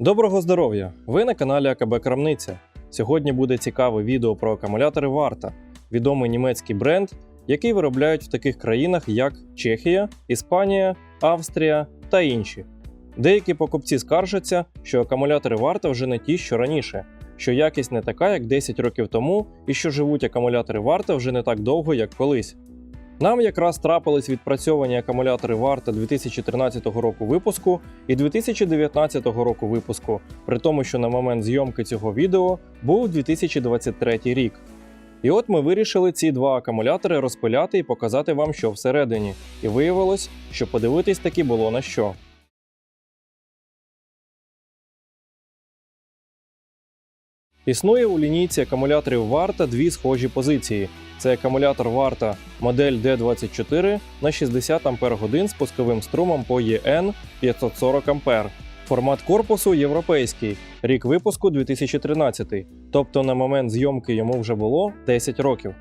Доброго здоров'я! Ви на каналі АКБ Крамниця. Сьогодні буде цікаве відео про акумулятори Варта, відомий німецький бренд, який виробляють в таких країнах, як Чехія, Іспанія, Австрія та інші. Деякі покупці скаржаться, що акумулятори Варта вже не ті, що раніше, що якість не така, як 10 років тому, і що живуть акумулятори Варта вже не так довго, як колись. Нам якраз трапились відпрацьовані акумулятори Варта 2013 року випуску і 2019 року випуску, при тому, що на момент зйомки цього відео був 2023 рік. І от ми вирішили ці два акумулятори розпиляти і показати вам, що всередині. І виявилось, що подивитись таки було на що. Існує у лінійці акумуляторів Варта дві схожі позиції. Це акумулятор Варта модель D24 на 60 Ах з пусковим струмом по EN 540 А. Формат корпусу європейський, рік випуску 2013, тобто на момент зйомки йому вже було 10 років.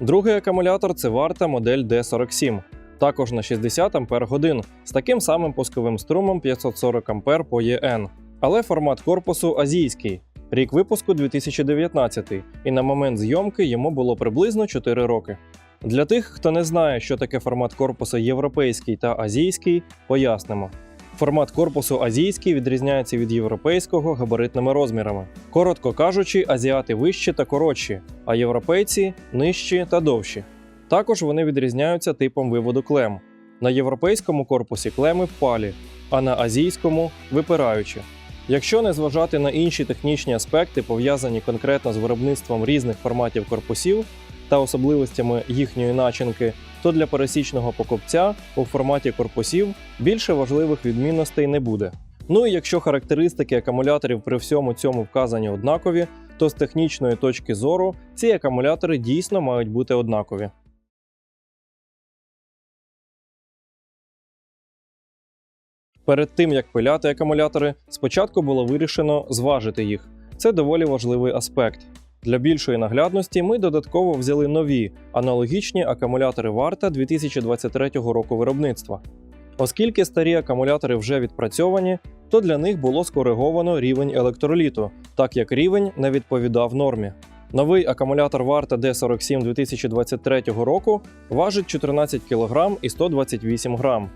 Другий акумулятор це Варта модель D47, також на 60 Ах з таким самим пусковим струмом 540 А по EN. Але формат корпусу азійський, рік випуску 2019, і на момент зйомки йому було приблизно 4 роки. Для тих, хто не знає, що таке формат корпусу європейський та азійський, пояснимо. Формат корпусу азійський відрізняється від європейського габаритними розмірами. Коротко кажучи, азіати вищі та коротші, а європейці нижчі та довші. Також вони відрізняються типом виводу клем. На європейському корпусі клеми впалі, а на азійському випираючі. Якщо не зважати на інші технічні аспекти, пов'язані конкретно з виробництвом різних форматів корпусів та особливостями їхньої начинки, то для пересічного покупця у форматі корпусів більше важливих відмінностей не буде. Ну і якщо характеристики акумуляторів при всьому цьому вказані однакові, то з технічної точки зору ці акумулятори дійсно мають бути однакові. Перед тим як пиляти акумулятори, спочатку було вирішено зважити їх. Це доволі важливий аспект. Для більшої наглядності ми додатково взяли нові аналогічні акумулятори Варта 2023 року виробництва. Оскільки старі акумулятори вже відпрацьовані, то для них було скориговано рівень електроліту, так як рівень не відповідав нормі. Новий акумулятор Варта D47 2023 року важить 14 кг і 128 грам.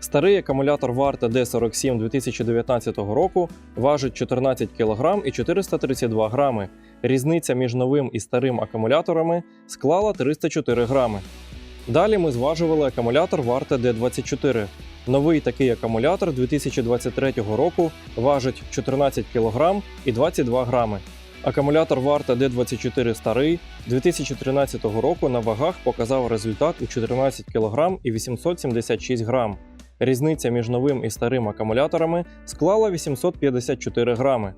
Старий акумулятор Варта D47 2019 року важить 14 кг і 432 грами. Різниця між новим і старим акумуляторами склала 304 грами. Далі ми зважували акумулятор Варта D24. Новий такий акумулятор 2023 року важить 14 кг і 22 грами. Акумулятор Варта D24 старий 2013 року на вагах показав результат у 14 кг і 876 грам. Різниця між новим і старим акумуляторами склала 854 грами.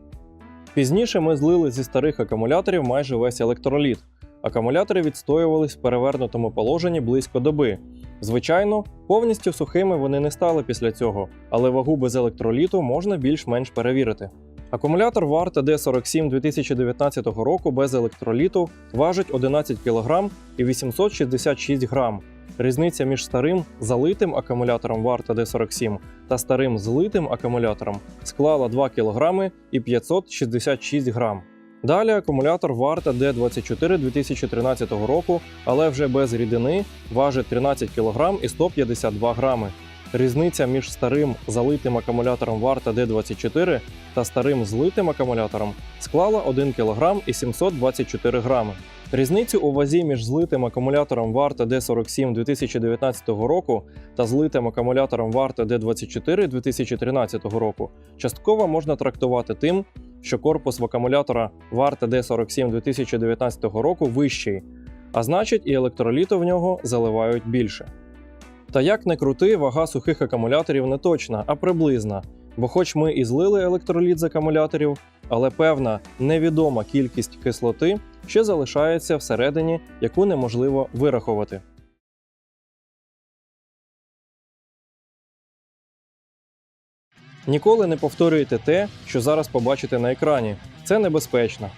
Пізніше ми злили зі старих акумуляторів майже весь електроліт. Акумулятори відстоювались в перевернутому положенні близько доби. Звичайно, повністю сухими вони не стали після цього, але вагу без електроліту можна більш-менш перевірити. Акумулятор Варта D47 2019 року без електроліту важить 11 кг і 866 грам. Різниця між старим залитим акумулятором Варта D47 та старим злитим акумулятором склала 2 кг і 566 грам. Далі акумулятор Варта D24 2013 року, але вже без рідини, важить 13 кг і 152 грами. Різниця між старим залитим акумулятором Варта D24 та старим злитим акумулятором склала 1 кг і 724 грами. Різницю у вазі між злитим акумулятором Варта D47 2019 року та злитим акумулятором Варта D24 2013 року частково можна трактувати тим, що корпус в акумулятора Варта D47 2019 року вищий, а значить і електроліту в нього заливають більше. Та як не крути, вага сухих акумуляторів не точна, а приблизна. Бо хоч ми і злили електроліт з акумуляторів, але певна невідома кількість кислоти ще залишається всередині, яку неможливо вирахувати. Ніколи не повторюйте те, що зараз побачите на екрані. Це небезпечно.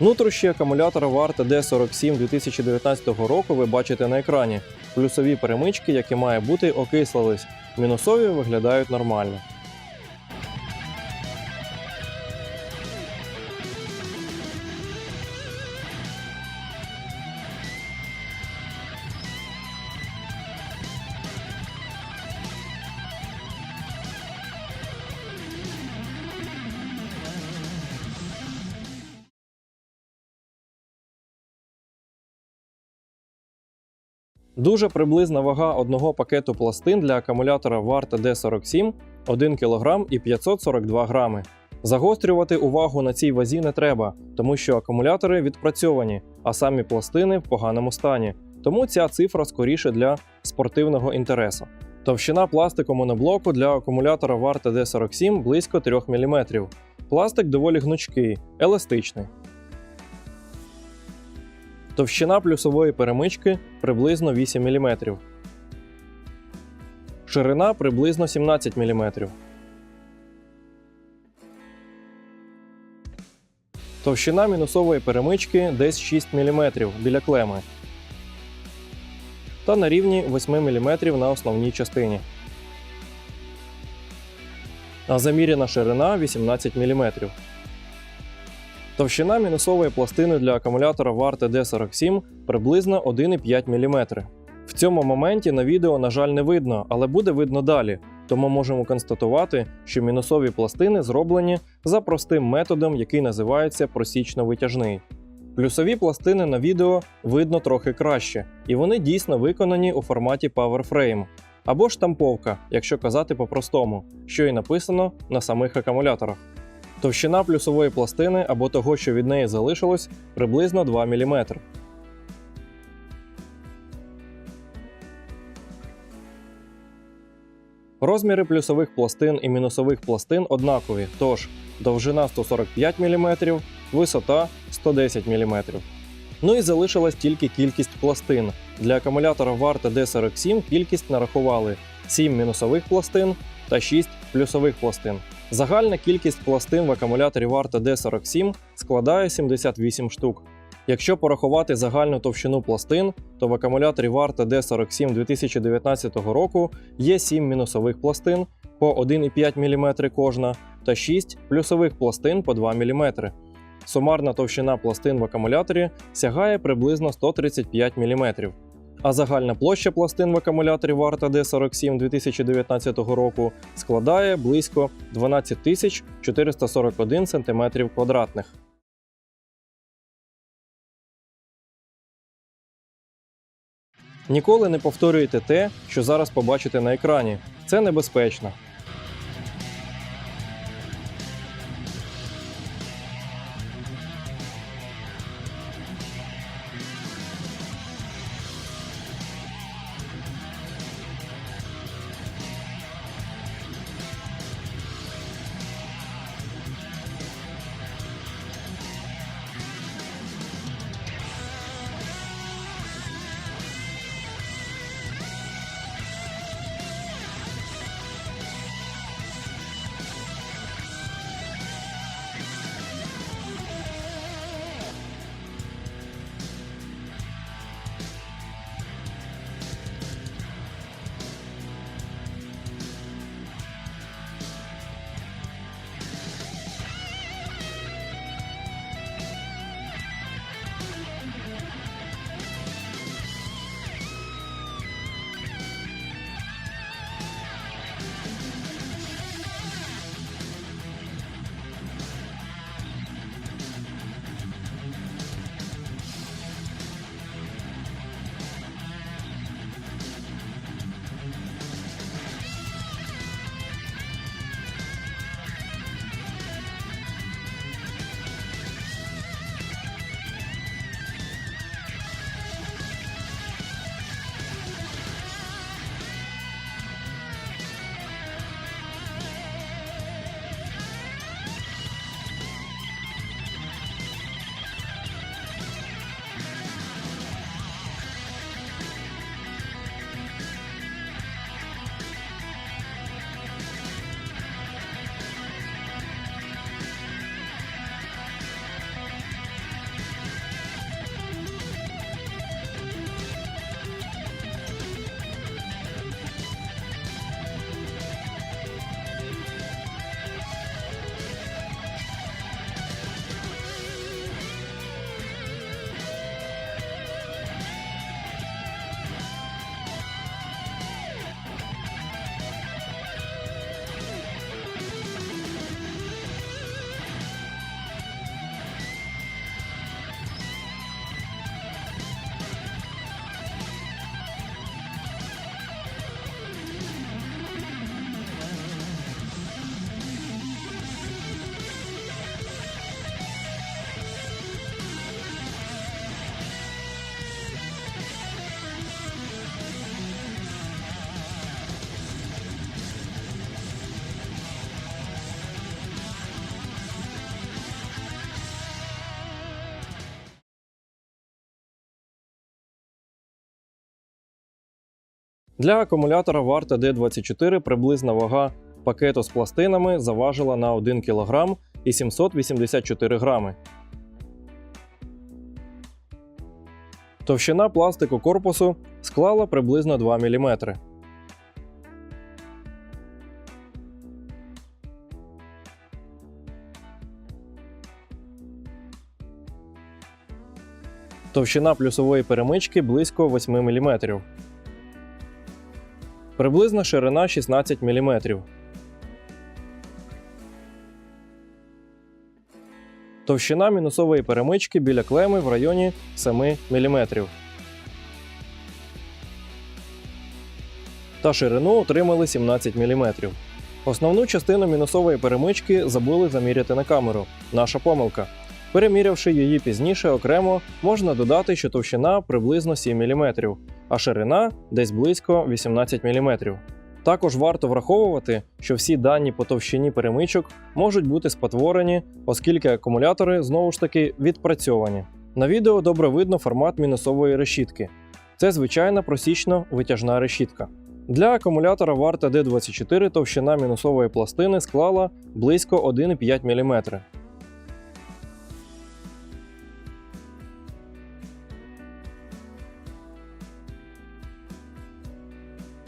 Внутрішні акумулятора варта D47 2019 року ви бачите на екрані. Плюсові перемички, які має бути, окислились. Мінусові виглядають нормально. Дуже приблизна вага одного пакету пластин для акумулятора Варта D47 1 кг і 542 грами. Загострювати увагу на цій вазі не треба, тому що акумулятори відпрацьовані, а самі пластини в поганому стані. Тому ця цифра скоріше для спортивного інтересу. Товщина пластику моноблоку для акумулятора Варта D47 близько 3 мм. Пластик доволі гнучкий, еластичний. Товщина плюсової перемички приблизно 8 мм. Ширина приблизно 17 мм. Товщина мінусової перемички десь 6 мм біля клеми. Та на рівні 8 мм на основній частині. А заміряна ширина 18 мм. Товщина мінусової пластини для акумулятора варти D47 приблизно 1,5 мм. В цьому моменті на відео, на жаль, не видно, але буде видно далі, тому можемо констатувати, що мінусові пластини зроблені за простим методом, який називається просічно-витяжний. Плюсові пластини на відео видно трохи краще, і вони дійсно виконані у форматі PowerFrame або штамповка, якщо казати по-простому, що і написано на самих акумуляторах. Товщина плюсової пластини або того, що від неї залишилось, приблизно 2 мм. Розміри плюсових пластин і мінусових пластин однакові, тож довжина 145 мм, висота 110 мм. Ну і залишилась тільки кількість пластин. Для акумулятора варта D47 кількість нарахували 7 мінусових пластин та 6 плюсових пластин. Загальна кількість пластин в акумуляторі варта D47 складає 78 штук. Якщо порахувати загальну товщину пластин, то в акумуляторі варта D47 2019 року є 7 мінусових пластин по 1,5 мм кожна та 6 плюсових пластин по 2 мм. Сумарна товщина пластин в акумуляторі сягає приблизно 135 мм. А загальна площа пластин в акумуляторі варта D47 2019 року складає близько 12 441 см квадратних. Ніколи не повторюйте те, що зараз побачите на екрані. Це небезпечно. Для акумулятора варта D24 приблизна вага пакету з пластинами заважила на 1 кг і 784 грами. Товщина пластику корпусу склала приблизно 2 мм. Товщина плюсової перемички близько 8 мм. Приблизна ширина 16 мм. Товщина мінусової перемички біля клеми в районі 7 мм. Та ширину отримали 17 мм. Основну частину мінусової перемички забули заміряти на камеру. Наша помилка. Перемірявши її пізніше окремо, можна додати, що товщина приблизно 7 мм, а ширина десь близько 18 мм. Також варто враховувати, що всі дані по товщині перемичок можуть бути спотворені, оскільки акумулятори знову ж таки відпрацьовані. На відео добре видно формат мінусової решітки. Це звичайна просічно витяжна решітка. Для акумулятора варта D24 товщина мінусової пластини склала близько 1,5 мм.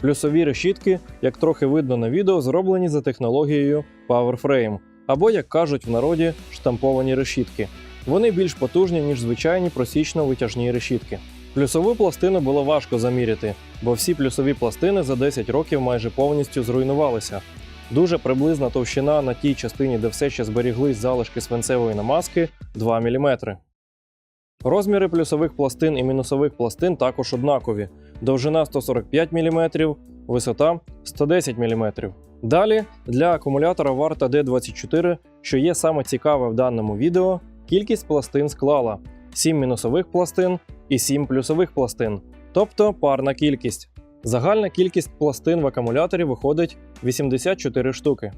Плюсові решітки, як трохи видно на відео, зроблені за технологією PowerFrame, або, як кажуть в народі, штамповані решітки. Вони більш потужні, ніж звичайні просічно-витяжні решітки. Плюсову пластину було важко заміряти, бо всі плюсові пластини за 10 років майже повністю зруйнувалися. Дуже приблизна товщина на тій частині, де все ще зберіглись залишки свинцевої намазки 2 мм. Розміри плюсових пластин і мінусових пластин також однакові. Довжина 145 мм, висота 110 мм. Далі для акумулятора варта D24, що є саме цікаве в даному відео, кількість пластин склала 7 мінусових пластин і 7 плюсових пластин, тобто парна кількість. Загальна кількість пластин в акумуляторі виходить 84 штуки.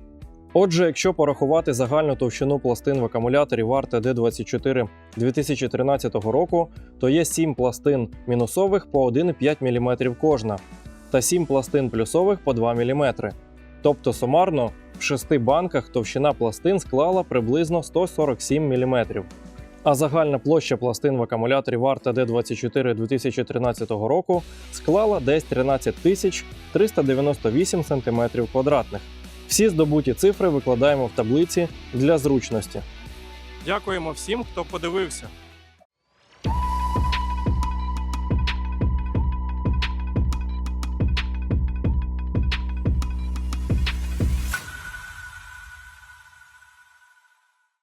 Отже, якщо порахувати загальну товщину пластин в акумуляторі варта D24 2013 року, то є 7 пластин мінусових по 1,5 мм кожна, та 7 пластин плюсових по 2 мм. Тобто сумарно в 6 банках товщина пластин склала приблизно 147 мм. А загальна площа пластин в акумуляторі варта D24 2013 року склала десь 13 398 см квадратних. Всі здобуті цифри викладаємо в таблиці для зручності. Дякуємо всім, хто подивився.